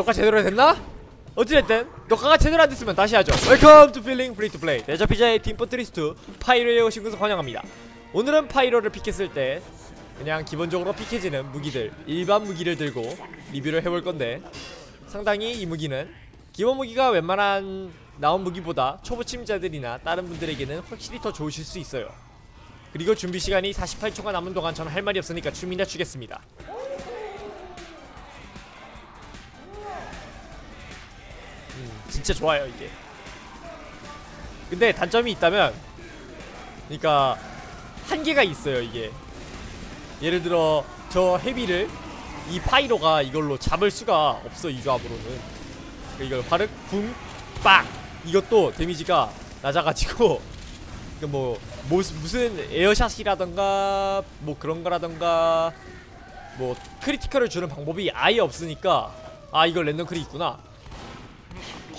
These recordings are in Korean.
녹화 제대로 됐나? 어찌됐든 녹화가 제대로 안 됐으면 다시 하죠. 웰컴 투 필링 프리 투 플레이 대저피자의 팀 포트리스트 파이로에 오신 것을 환영합니다. 오늘은 파이로를 픽했을 때 그냥 기본적으로 픽해지는 무기들 일반 무기를 들고 리뷰를 해볼 건데 상당히 이 무기는 기본 무기가 웬만한 나온 무기보다 초보 침자들이나 다른 분들에게는 확실히 더 좋으실 수 있어요. 그리고 준비 시간이 48초가 남은 동안 저는 할 말이 없으니까 춤이나 추겠습니다 진짜 좋아요 이게. 근데 단점이 있다면 그러니까 한계가 있어요 이게. 예를 들어 저 헤비를 이 파이로가 이걸로 잡을 수가 없어 이 조합으로는. 그러니까 이걸 화륵 쿵빡 이것도 데미지가 낮아가지고 그뭐 무슨 에어샷이라던가 뭐 그런 거라던가 뭐 크리티컬을 주는 방법이 아예 없으니까 아 이거 랜덤 크리 있구나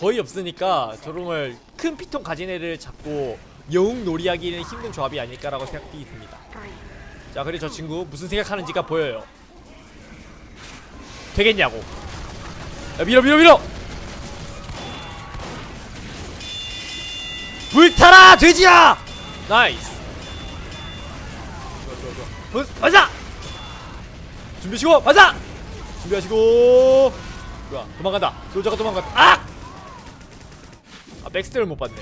거의 없으니까 걸큰 피통 가진 애를 잡고 영웅 놀이하기는 힘든 조합이 아닐까라고 생각이 듭니다. 자, 그리고 저 친구 무슨 생각하는지가 보여요. 되겠냐고. 야, 밀어, 밀어, 밀어. 불타라, 돼지야! 나이스. 좋아, 좋아, 좋아. 분, 반사! 준비하시고, 반사! 준비하시고. 뭐야, 도망간다. 솔저가 도망간다. 아! 아 백스텝을 못 봤네.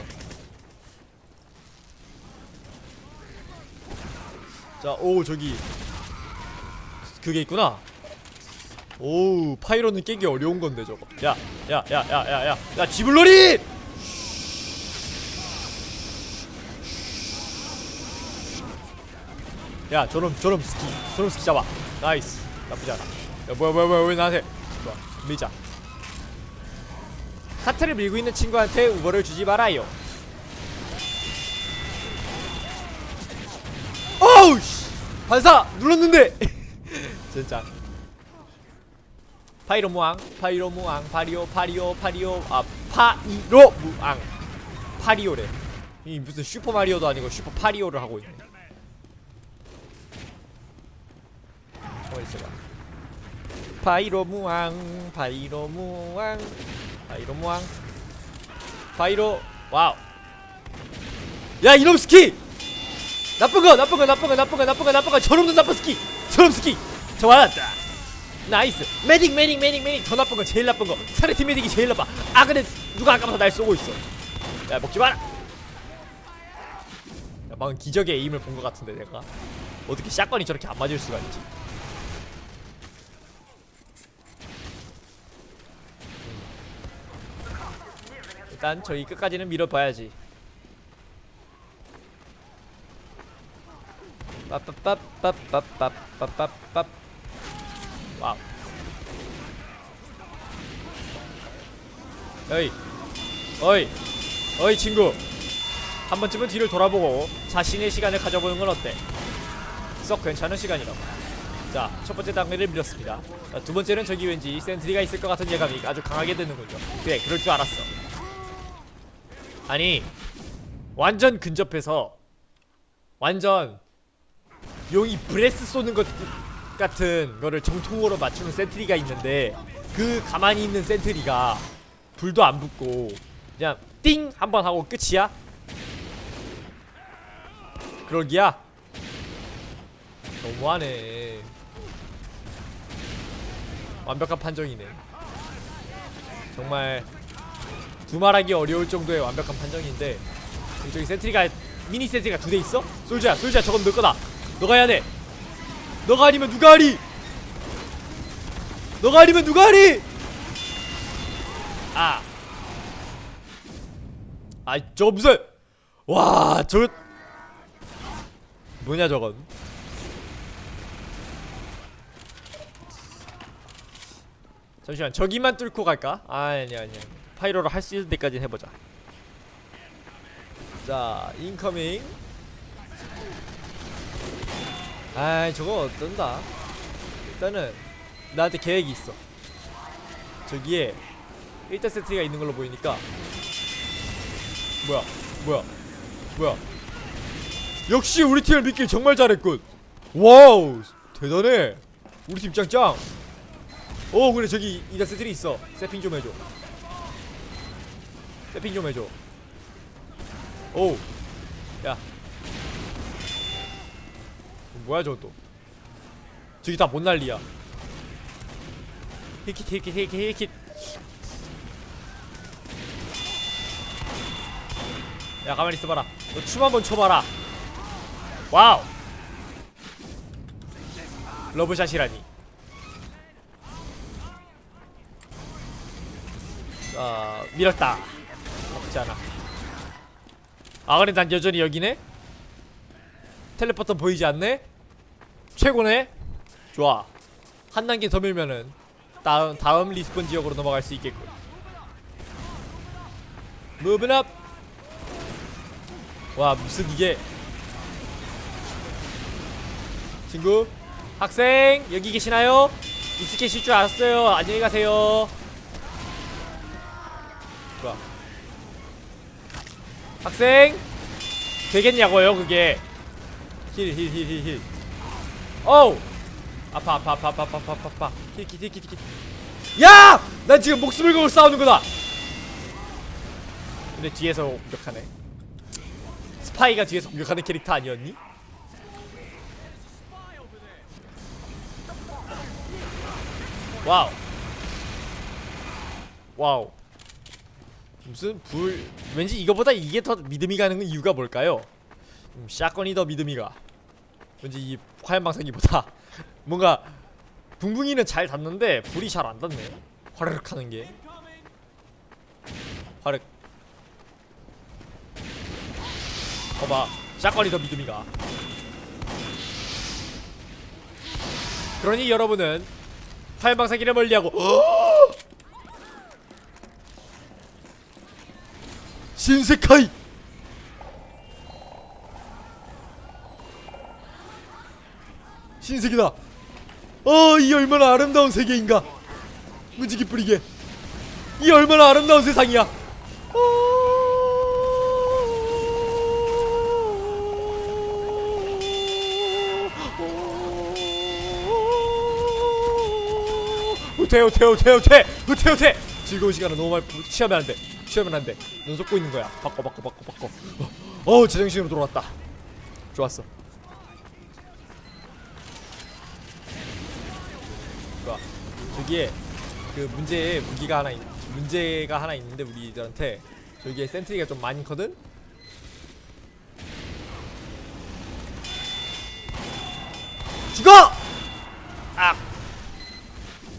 자 오 저기. 그게 있구나. 오 파이로는 깨기 어려운 건데 저거. 야 야 야 야 야 야. 야 지불놀이 야 저놈 저놈 스키. 저놈 스키 잡아. 나이스. 나쁘지 않아. 야 뭐야 뭐야 뭐야 왜 나한테? 좋아 밀자 카트를 밀고 있는 친구한테 우버를 주지 말아요. 어우 씨. 반사 눌렀는데. 진짜. 파이로 무앙 파이로 무앙 파리오 파리오 파리오. 아 파이로 무앙. 파리오래. 이 무슨 슈퍼 마리오도 아니고 슈퍼 파리오를 하고 있네. 어 있어봐. 파이로 무앙 파이로 무앙 파이로 무왕 파이로 와우. 야 이놈 스키! 나쁜 거 나쁜 거 나쁜 거 나쁜 거 나쁜 거 나쁜 거. 저놈도 나쁜 스키! 저놈 스키! 저 맞았다. 나이스. 메딕 메딕 메딕 메딕. 더 나쁜 거 제일 나쁜 거. 차레티 메딕이 제일 나빠. 아 근데 누가 아까부터 날 쏘고 있어? 야 먹지 마라. 야 방금 기적의 에임을 본 것 같은데 내가. 어떻게 샷건이 저렇게 안 맞을 수가 있지 일단 저희 끝까지는 밀어봐야지 빠빠빠빠빠빠빠빠빠 와우 어이 어이 어이 친구 한 번쯤은 뒤를 돌아보고 자신의 시간을 가져보는 건 어때? 썩 괜찮은 시간이라고 자, 첫 번째 단계를 밀었습니다. 자, 두 번째는 저기 왠지 센트리가 있을 것 같은 예감이 아주 강하게 드는군요. 그래, 그럴 줄 알았어. 아니 완전 근접해서 완전 용이 브레스 쏘는 것 같은 거를 정통으로 맞추는 센트리가 있는데 그 가만히 있는 센트리가 불도 안 붙고 그냥 띵 한번 하고 끝이야? 그러기야? 너무하네 완벽한 판정이네 정말 두말하기 어려울 정도의 완벽한 판정인데 저기 센트리가 미니 센트리가 두 대 있어? 솔지야 솔지야 저건 너 거다. 너가 해야 돼. 너가 아니면 누가 하리? 너가 아니면 누가 하리? 아. 아이 저거 무슨 와 저거. 뭐냐 저건. 잠시만 저기만 뚫고 갈까? 아 아니야 아니야 파이로를 할 수 있는 데까지 해보자. 자 인커밍 아이 저거 어떤다? 일단은 나한테 계획이 있어. 저기에 1대 세트가 있는 걸로 보이니까. 뭐야 뭐야 뭐야. 역시 우리 팀을 믿길 정말 잘했군. 와우 대단해. 우리 팀 짱짱. 오 그래 저기 이다스들이 있어. 세핑 좀 해줘 세핑 좀 해줘. 오야. 뭐야 저거 또. 저기 다못 난리야. 힐킷 힐킷 힐킷 힐킷. 야 가만히 있어봐라. 너 춤 한번 춰봐라. 와우. 러브샷이라니. 아 밀었다 않아. 아 그래 난 여전히 여기네? 텔레포터 보이지 않네? 최고네? 좋아. 한 단계 더 밀면은 다음 다음 리스폰 지역으로 넘어갈 수 있겠군. 무브는 업! 와 무슨 이게? 친구 학생 여기 계시나요? 익숙해질 줄 알았어요. 안녕히 가세요. 좋아 학생? 되겠냐고요 그게? 힐 힐 힐 힐힐. 어우! 아파 아파 아파 아파 아파 아파 아파. 힐킬힐킬힐. 야! 난 지금 목숨을 걸고 싸우는구나. 근데 뒤에서 공격하네. 스파이가 뒤에서 공격하는 캐릭터 아니었니? 와우. 와우. 무슨 불 왠지 이거보다 이게 더 믿음이 가는 이유가 뭘까요? 음, 샷건이 더 믿음이 가. 왠지 이 화염방사기보다 뭔가 붕붕이는 잘 닿는데 불이 잘 안 닿네. 화르륵 하는 게. 화르륵. 봐봐 샷건이 더 믿음이 가. 그러니 여러분은 화염방사기를 멀리하고 신세카이 신세계다 어이 얼마나 아름다운 세계인가 무지개 뿌리게 이 얼마나 아름다운 세상이야 우태 우태 우태 우태 우태 우태 즐거운 시간을 너무 많이 취하면 안돼 취하면 안돼. 눈 쏟고 있는 거야. 바꿔 바꿔 바꿔 바꿔. 어, 어 제정신으로 돌아왔다. 좋았어. 좋아. 저기에 그 문제에 무기가 하나 있, 문제가 하나 있는데 우리들한테 저기에 센트리가 좀 많거든? 죽어! 아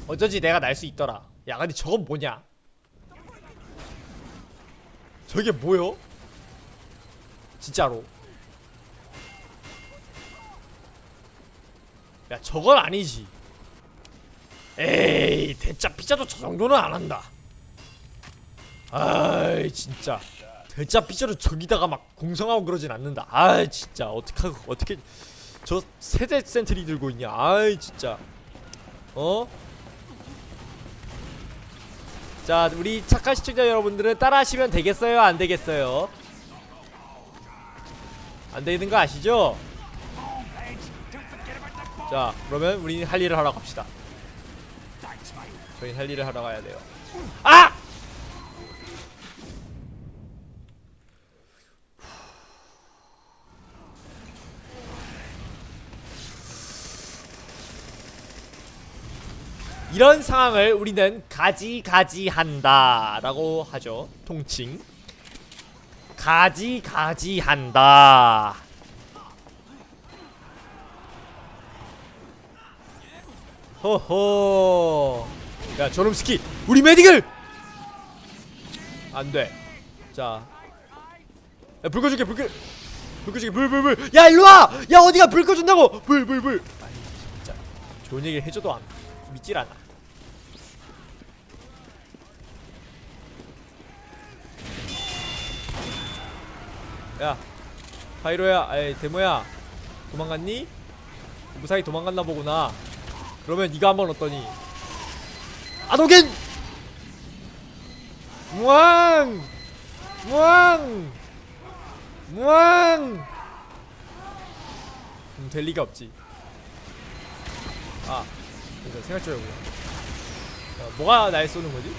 어쩐지 내가 날 수 있더라. 야 근데 저건 뭐냐 저게 뭐요? 진짜로. 야 저건 아니지. 에이 대짜 피자도 저 정도는 안 한다. 아이 진짜. 대짜 피자도 저기다가 막 공성하고 그러진 않는다. 아이 진짜. 어떻게 어떻게 저 세대 센트리 들고 있냐. 아이 진짜. 어? 자 우리 착한 시청자 여러분들은 따라하시면 되겠어요 안 되겠어요 안 되는 거 아시죠? 자 그러면 우리 할 일을 하러 갑시다 저희 할 일을 하러 가야 돼요 아! 이런 상황을 우리는 가지가지한다 라고 하죠. 통칭. 가지가지한다. 호호. 야, 저놈 스키. 우리 메딕을 안 돼. 자. 야, 불 꺼줄게. 불 꺼. 불 꺼줄게. 불, 불, 불. 야, 일로 와. 야, 어디가 불 꺼준다고. 불, 불, 불. 아니, 진짜. 좋은 얘기 해줘도 안 믿질 않아. 야 파이로야 아이 데모야 도망갔니? 무사히 도망갔나 보구나. 그러면 네가 한번 어떠니? 아도겐! 무왕 무왕 무왕 음, 될 리가 없지. 아 이거 생활조였구나 어, 뭐가 날 쏘는 거지?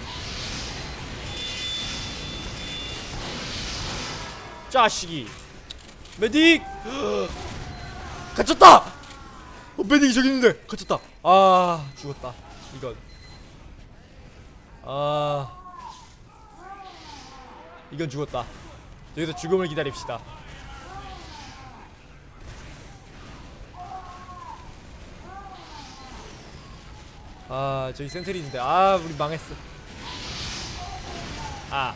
자식이. 메딕! 갇혔다! 어, 메딕이 저기 있는데. 갇혔다. 아 죽었다. 이건. 아. 이건 죽었다. 여기서 죽음을 기다립시다. 아 저기 센트리 있는데. 아 우리 망했어. 아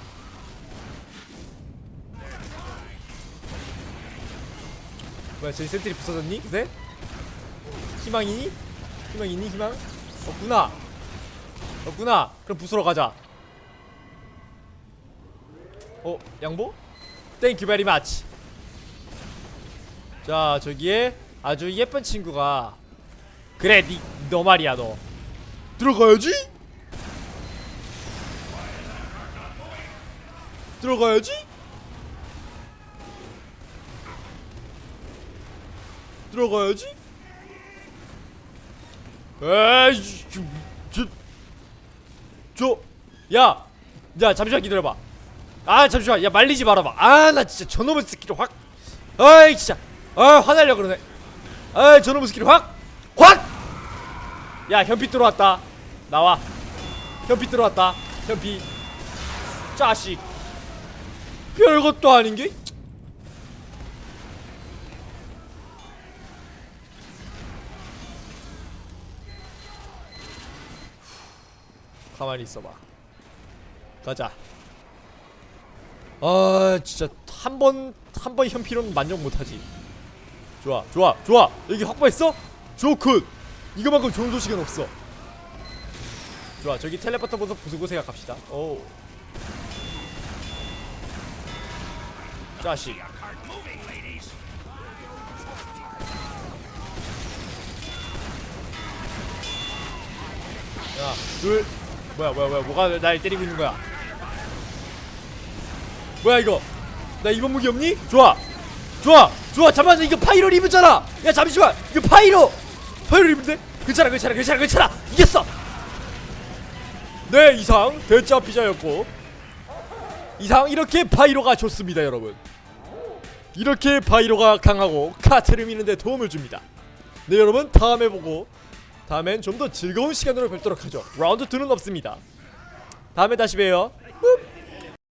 뭐야 저기 센트리 부서졌니? 그새? 희망이니? 희망 있니 희망? 없구나 없구나 그럼 부수러 가자 어 양보? 땡큐 베리 마치 자 저기에 아주 예쁜 친구가 그래 니, 너 말이야 너 들어가야지 들어가야지 들어가야지. 에이 저저 야 야 잠시만 기다려봐. 아 잠시만 야 말리지 말아봐. 아 나 진짜 저놈의 스킬을 확 아이 진짜. 아 화내려 그러네. 아 저놈의 스킬을 확 확! 야 현피 들어왔다. 나와. 현피 들어왔다. 현피. 자식. 별것도 아닌 게 가만히 있어봐. 가자. 아 진짜 한 번 한 번 현피로는 만족 못하지. 좋아 좋아 좋아. 여기 확보했어? 좋군. 이거만큼 좋은 소식은 없어. 좋아 저기 텔레포터 보서 부수고 생각합시다. 오. 자식. 야둘 뭐야 뭐야 뭐야. 뭐가 날 때리고 있는 거야? 뭐야 이거? 나 이번 무기 없니? 좋아. 좋아. 좋아. 잠깐만 이거 파이로 입었잖아. 야 잠시만. 이거 파이로. 파이로 입은데? 괜찮아 괜찮아 괜찮아 괜찮아. 이겼어. 네 이상 대짜 피자였고. 이상 이렇게 바이로가 좋습니다 여러분. 이렇게 바이로가 강하고 카트를 미는데 도움을 줍니다. 네 여러분 다음에 보고 다음엔 좀 더 즐거운 시간으로 뵙도록 하죠. 라운드 2는 없습니다. 다음에 다시 봬요. 후.